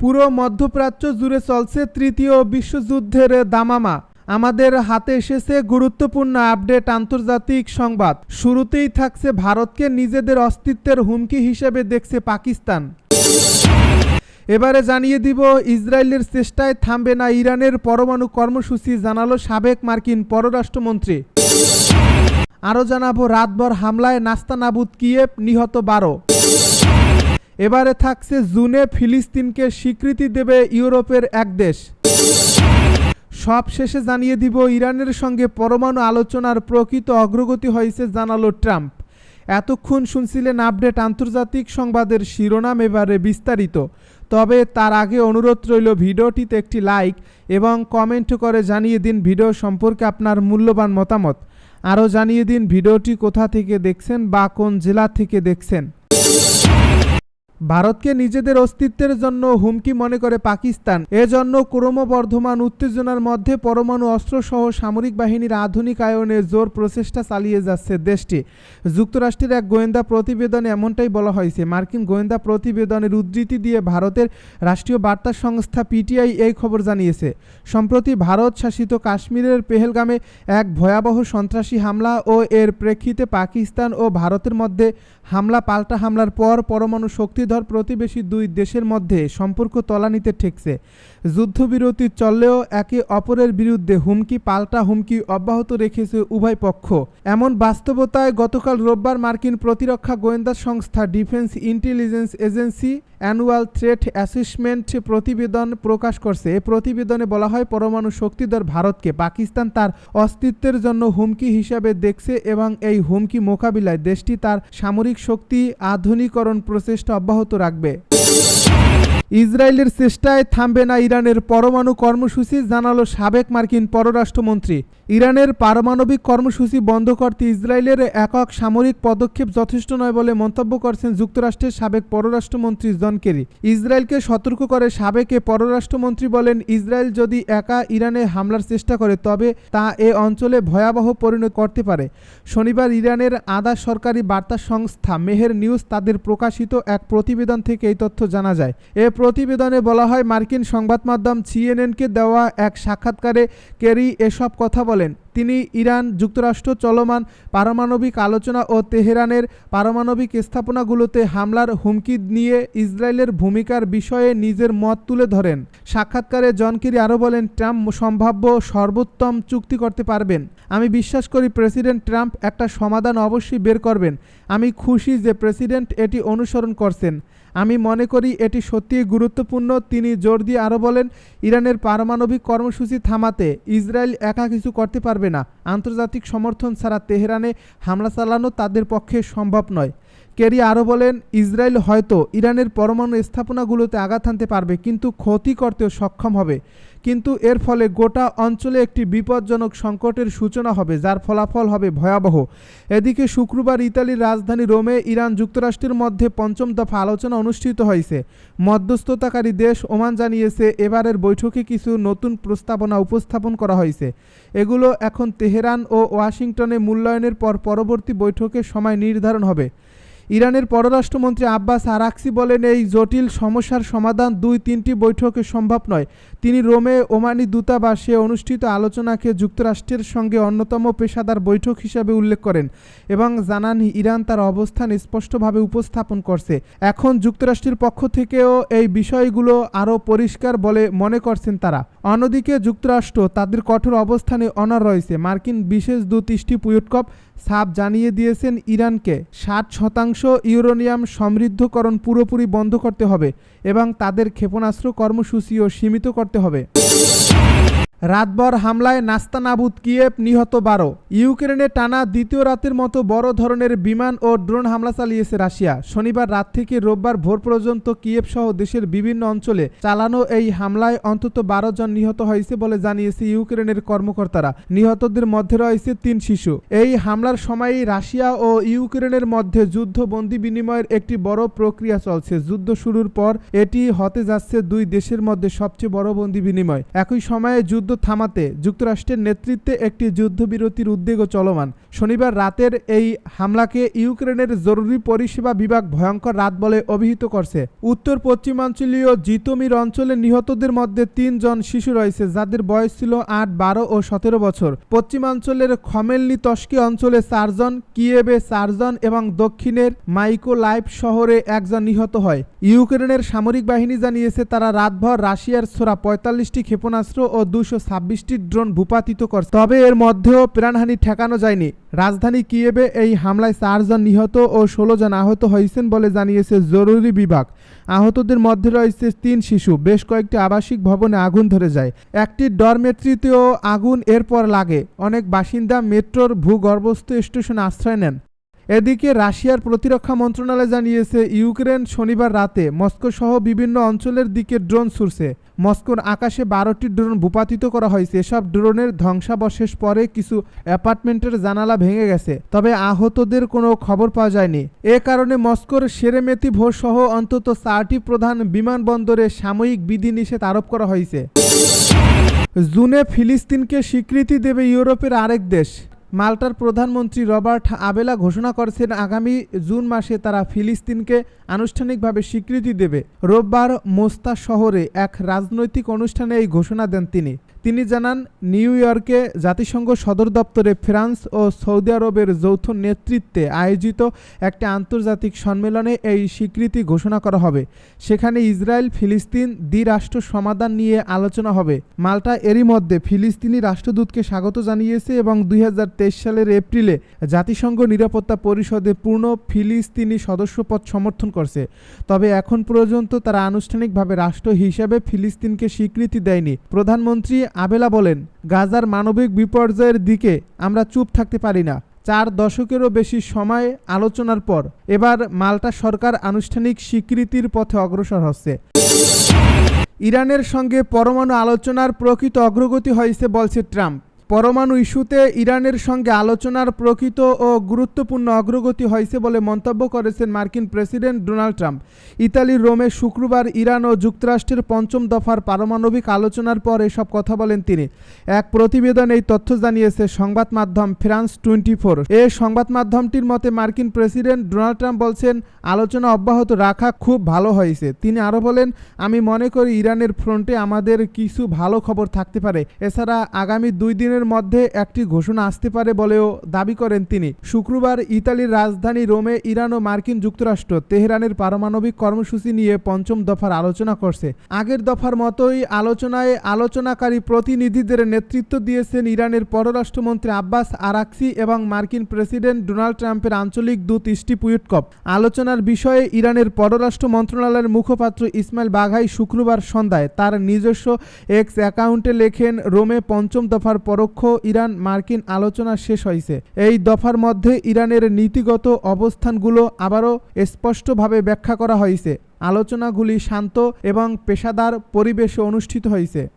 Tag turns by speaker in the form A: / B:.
A: পুরো মধ্যপ্রাচ্য জুড়ে চলছে তৃতীয় বিশ্বযুদ্ধের দামামা। আমাদের হাতে এসেছে গুরুত্বপূর্ণ আপডেট আন্তর্জাতিক সংবাদ। শুরুতেই থাকছে ভারতকে নিজেদের অস্তিত্বের হুমকি হিসেবে দেখছে পাকিস্তান। এবারে জানিয়ে দিব, ইসরায়েলের চেষ্টায় থামবে না ইরানের পরমাণু কর্মসূচি, জানালো সাবেক মার্কিন পররাষ্ট্রমন্ত্রী। আরও জানাব, রাতভর হামলায় নাস্তানাবুদ কিয়েভ নিহত বারো। এবারে থাকছে জুনে ফিলিস্তিনকে স্বীকৃতি দেবে ইউরোপের এক দেশ। সব শেষে জানিয়ে দিব, ইরানের সঙ্গে পরমাণু আলোচনার প্রকৃত অগ্রগতি হয়েছে, জানালো ট্রাম্প। এতক্ষণ শুনছিলেন আপডেট আন্তর্জাতিক সংবাদের শিরোনাম এবারে বিস্তারিত। তবে তার আগে অনুরোধ রইল, ভিডিওটিতে একটি লাইক এবং কমেন্ট করে জানিয়ে দিন ভিডিও সম্পর্কে আপনার মূল্যবান মতামত। আরও জানিয়ে দিন ভিডিওটি কোথা থেকে দেখছেন বা কোন জেলা থেকে দেখছেন। ভারতকে নিজেদের অস্তিত্বের জন্য হুমকি মনে করে পাকিস্তান। এজন্য ক্রমবর্ধমান উত্তেজনার মধ্যে পরমাণু অস্ত্রসহ সামরিক বাহিনীর আধুনিকায়নে জোর প্রচেষ্টা চালিয়ে যাচ্ছে দেশটি। যুক্তরাষ্ট্রের এক গোয়েন্দা প্রতিবেদনে এমনটাই বলা হয়েছে, মার্কিন গোয়েন্দা প্রতিবেদনের উদ্ধৃতি দিয়ে ভারতের রাষ্ট্রীয় বার্তা সংস্থা পিটিআই এই খবর জানিয়েছে। সম্প্রতি ভারত শাসিত কাশ্মীরের পেহেলগামে এক ভয়াবহ সন্ত্রাসী হামলা ও এর প্রেক্ষিতে পাকিস্তান ও ভারতের মধ্যে হামলা পাল্টা হামলার পর পরমাণু শক্তিধর প্রতিবেশী দুই দেশের মধ্যে সম্পর্ক তলানিতে ঠেকছে। যুদ্ধবিরতি চললেও একে অপরের বিরুদ্ধে হুমকি, পাল্টা হুমকি অব্যাহত রেখেছে উভয় পক্ষ। এমন বাস্তবতায় গতকাল রোববার মার্কিন প্রতিরক্ষা গোয়েন্দা সংস্থা defence intelligence agency annual threat assessment প্রতিবেদন প্রকাশ করছে। এ প্রতিবেদনে বলা হয়, পরমাণু শক্তিধর ভারতকে পাকিস্তান তার অস্তিত্বের জন্য হুমকি হিসাবে দেখছে এবং এই হুমকি মোকাবিলায় দেশটি তার সামরিক শক্তি আধুনিকরণ প্রচেষ্টা অব্যাহত রাখবে। ইসরায়েলের চেষ্টায় থামবে না ইরানের পরমাণু কর্মসূচি, জানালো সাবেক মার্কিন পররাষ্ট্রমন্ত্রী। ইরানের পারমাণবিক কর্মসূচি বন্ধ করতে ইসরায়েলের একক সামরিক পদক্ষেপ যথেষ্ট নয় বলে মন্তব্য করছেন যুক্তরাষ্ট্রের সাবেক পররাষ্ট্রমন্ত্রী জন কেরি। ইসরায়েলকে সতর্ক করে সাবেকে পররাষ্ট্রমন্ত্রী বলেন, ইসরায়েল যদি একা ইরানে হামলার চেষ্টা করে, তবে তা এ অঞ্চলে ভয়াবহ পরিণত করতে পারে। শনিবার ইরানের আধা সরকারি বার্তা সংস্থা মেহের নিউজ তাদের প্রকাশিত এক প্রতিবেদন থেকে এই তথ্য জানা যায়। এ প্রতিবেদনে বলা হয়, মার্কিন সংবাদ মাধ্যম সিএনএনকে দেওয়া এক সাক্ষাৎকারে কেরি এসব কথা বলেন। তিনি ইরান, যুক্তরাষ্ট্র, চলমান পারমাণবিক আলোচনা ও তেহরানের পারমাণবিক স্থাপনাগুলোতে হামলার হুমকি নিয়ে ইসরায়েলের ভূমিকার বিষয়ে নিজের মত তুলে ধরেন। সাক্ষাৎকারে জন কেরি আরও বলেন, ট্রাম্প সম্ভাব্য সর্বোত্তম চুক্তি করতে পারবেন। আমি বিশ্বাস করি প্রেসিডেন্ট ট্রাম্প একটা সমাধান অবশ্যই বের করবেন। আমি খুশি যে প্রেসিডেন্ট এটি অনুসরণ করছেন। আমি মনে করি এটি সত্যিই গুরুত্বপূর্ণ। তিনি জোর দিয়ে আরও বলেন, ইরানের পারমাণবিক কর্মসূচি থামাতে ইসরায়েল একা কিছু করতে পারবে না। আন্তর্জাতিক সমর্থন ছাড়া তেহরানে হামলা চালানো তাদের পক্ষে সম্ভব নয়। কেরি আরও বলেন, ইসরায়েল হয়তো ইরানের পরমাণু স্থাপনাগুলোতে আঘাত হানতে পারবে, কিন্তু ক্ষতি করতেও সক্ষম হবে। কিন্তু এর ফলে গোটা অঞ্চলে একটি বিপজ্জনক সংকটের সূচনা হবে, যার ফলাফল হবে ভয়াবহ। এদিকে শুক্রবার ইতালির রাজধানী রোমে ইরান যুক্তরাষ্ট্রের মধ্যে পঞ্চম দফা আলোচনা অনুষ্ঠিত হয়েছে। মধ্যস্থতাকারী দেশ ওমান জানিয়েছে, এবারের বৈঠকে কিছু নতুন প্রস্তাবনা উপস্থাপন করা হয়েছে। এগুলো এখন তেহরান ও ওয়াশিংটনে মূল্যায়নের পর পরবর্তী বৈঠকের সময় নির্ধারণ হবে। ইরানের পররাষ্ট্রমন্ত্রী আব্বাস আরাকসি বলেন, এই জটিল সমস্যার সমাধান দুই তিনটি বৈঠকে সম্ভব নয়। তিনি রোমে ওমানি দূতাবাসে অনুষ্ঠিত আলোচনাকে যুক্তরাষ্ট্রের সঙ্গে অন্যতম পেশাদার বৈঠক হিসাবে উল্লেখ করেন এবং জানান, ইরান তার অবস্থান স্পষ্টভাবে উপস্থাপন করছে। এখন যুক্তরাষ্ট্রের পক্ষ থেকেও এই বিষয়গুলো আরও পরিষ্কার বলে মনে করছেন তারা। অন্যদিকে যুক্তরাষ্ট্র তাদের কঠোর অবস্থানে অনর রয়েছে। মার্কিন বিশেষ দূত স্টিভ উইটকপ সাপ জানিয়ে দিয়েছেন ইরানকে। ষাট শতাংশ ইউরোনিয়াম সমৃদ্ধকরণ পুরোপুরি বন্ধ করতে হবে এবং তাদের ক্ষেপণাস্ত্র কর্মসূচিও সীমিত করতে হবে। রাতভর হামলায় নাস্তানাবুদ কিয়েভ নিহত বারো। ইউক্রেনে টানা দ্বিতীয় রাতের মতো বড় ধরনের বিমান ও ড্রোন হামলা চালিয়েছে রাশিয়া। শনিবার রাত থেকে রোববার ভোর পর্যন্ত কিয়েভ সহ দেশের বিভিন্ন অঞ্চলে চালানো এই হামলায় অন্তত বারো জন নিহত হয়েছে বলে জানিয়েছে ইউক্রেনের কর্মকর্তারা। নিহতদের মধ্যে রয়েছে তিন শিশু। এই হামলার সময়ই রাশিয়া ও ইউক্রেনের মধ্যে যুদ্ধ বন্দি বিনিময়ের একটি বড় প্রক্রিয়া চলছে। যুদ্ধ শুরুর পর এটি হতে যাচ্ছে দুই দেশের মধ্যে সবচেয়ে বড় বন্দি বিনিময়। একই সময়ে যুদ্ধ যুদ্ধ থামাতে যুক্তরাষ্ট্রের নেতৃত্বে একটি যুদ্ধবিরতির উদ্যোগও চলমান। শনিবার রাতের এই হামলাকে ইউক্রেনের জরুরি পরিষেবা বিভাগ ভয়ঙ্কর রাত বলে অভিহিত করছে। উত্তর পশ্চিমাঞ্চলীয় জিতোমির অঞ্চলে নিহতদের মধ্যে তিনজন শিশু রয়েছে, যাদের বয়স ছিল আট, বারো ও সতেরো বছর। পশ্চিমাঞ্চলের খমেলনি তস্কি অঞ্চলে চারজন কিয়েবে চারজন এবং দক্ষিণের মাইকোলাইভ শহরে একজন নিহত হয়। ইউক্রেনের সামরিক বাহিনী জানিয়েছে, তারা রাতভর রাশিয়ার ছোড়া পঁয়তাল্লিশটি ক্ষেপণাস্ত্র ও দুশো ছাব্বিশটি ড্রোন ভূপাতিত করছে তবে এর মধ্যেও প্রাণহানি ঠেকানো যায়নি। রাজধানী কিয়েবে এই হামলায় চারজন নিহত ও ষোলো জন আহত হয়েছেন বলে জানিয়েছে জরুরি বিভাগ। আহতদের মধ্যে রয়েছে তিন শিশু। বেশ কয়েকটি আবাসিক ভবনে আগুন ধরে যায়। একটি ডরমেট্রিতেও আগুন এরপর লাগে। অনেক বাসিন্দা মেট্রোর ভূগর্ভস্থ স্টেশনে আশ্রয় নেন। এদিকে রাশিয়ার প্রতিরক্ষা মন্ত্রণালয় জানিয়েছে, ইউক্রেন শনিবার রাতে মস্কো সহ বিভিন্ন অঞ্চলের দিকে ড্রোন ছুড়ছে। মস্কোর আকাশে বারোটি ড্রোন ভূপাতিত করা হয়েছে। এসব ড্রোনের ধ্বংসাবশেষ পরে কিছু অ্যাপার্টমেন্টের জানালা ভেঙে গেছে, তবে আহতদের কোনো খবর পাওয়া যায়নি। এ কারণে মস্কোর সেরেমেতি ভোর সহ অন্তত চারটি প্রধান বিমানবন্দরে সাময়িক বিধিনিষেধ আরোপ করা হয়েছে। জুনে ফিলিস্তিনকে স্বীকৃতি দেবে ইউরোপের আরেক দেশ। মাল্টার প্রধানমন্ত্রী রবার্ট আবেলা ঘোষণা করেছেন আগামী জুন মাসে তারা ফিলিস্তিনকে আনুষ্ঠানিকভাবে স্বীকৃতি দেবে। রোববার মোস্তা শহরে এক রাজনৈতিক অনুষ্ঠানে এই ঘোষণা দেন তিনি। তিনি জানান, নিউ ইয়র্কে জাতিসংঘ সদর দপ্তরে ফ্রান্স ও সৌদি আরবের যৌথ নেতৃত্বে আয়োজিত একটি আন্তর্জাতিক সম্মেলনে এই স্বীকৃতি ঘোষণা করা হবে। সেখানে ইসরায়েল, ফিলিস্তিন, দ্বিরাষ্ট্র সমাধান নিয়ে আলোচনা হবে। মাল্টা এরই মধ্যে ফিলিস্তিনি রাষ্ট্রদূতকে স্বাগত জানিয়েছে এবং দুই হাজার তেইশ সালের এপ্রিলে জাতিসংঘ নিরাপত্তা পরিষদে পূর্ণ ফিলিস্তিনি সদস্যপদ সমর্থন করছে। তবে এখন পর্যন্ত তারা আনুষ্ঠানিকভাবে রাষ্ট্র হিসেবে ফিলিস্তিনকে স্বীকৃতি দেয়নি। প্রধানমন্ত্রী আবেলা বলেন, গাজার মানবিক বিপর্যয়ের দিকে আমরা চুপ থাকতে পারি না। চার দশকেরও বেশি সময় আলোচনার পর এবার মাল্টা সরকার আনুষ্ঠানিক স্বীকৃতির পথে অগ্রসর হচ্ছে। ইরানের সঙ্গে পরমাণু আলোচনার প্রকৃত অগ্রগতি হয়েছে, বলছে ট্রাম্প। পরমাণু ইস্যুতে ইরানের সঙ্গে আলোচনার প্রকৃত ও গুরুত্বপূর্ণ অগ্রগতি হয়েছে বলে মন্তব্য করেছেন মার্কিন প্রেসিডেন্ট ডোনাল্ড ট্রাম্প। ইতালির রোমে শুক্রবার ইরান ও যুক্তরাষ্ট্রের পঞ্চম দফার পারমাণবিক আলোচনার পর এসব কথা বলেন তিনি। এক প্রতিবেদন এই তথ্য জানিয়েছে সংবাদ মাধ্যম ফ্রান্স টোয়েন্টি ফোর এ সংবাদ মাধ্যমটির মতে মার্কিন প্রেসিডেন্ট ডোনাল্ড ট্রাম্প বলছেন, আলোচনা অব্যাহত রাখা খুব ভালো হয়েছে। তিনি আরও বলেন, আমি মনে করি ইরানের ফ্রন্টে আমাদের কিছু ভালো খবর থাকতে পারে। এছাড়া আগামী দুই দিনের মধ্যে একটি ঘোষণা আসতে পারে বলেও দাবি করেন তিনি। শুক্রবার ইতালির রাজধানী রোমে ইরান ও মার্কিন যুক্তরাষ্ট্র তেহরানের পারমাণবিক কর্মসূচি নিয়ে পঞ্চম দফার আলোচনা করছে। আগের দফার মতোই আলোচনায় আলোচনাকারী প্রতিনিধিদের নেতৃত্ব দিয়েছেন ইরানের পররাষ্ট্রমন্ত্রী আব্বাস আরাকসি এবং মার্কিন প্রেসিডেন্ট ডোনাল্ড ট্রাম্পের আঞ্চলিক দূত স্টিভ উইটকপ আলোচনার বিষয়ে ইরানের পররাষ্ট্র মন্ত্রণালয়ের মুখপাত্র ইসমাইল বাঘাই শুক্রবার সন্ধ্যায় তার নিজস্ব এক্স অ্যাকাউন্টে লেখেন, রোমে পঞ্চম দফার পরোক্ষ ইরান মার্কিন আলোচনা শেষ হয়েছে। এই দফার মধ্যে ইরানের নীতিগত অবস্থানগুলো আবারও স্পষ্টভাবে ব্যাখ্যা করা হয়েছে। আলোচনাগুলি শান্ত এবং পেশাদার পরিবেশে অনুষ্ঠিত হয়েছে।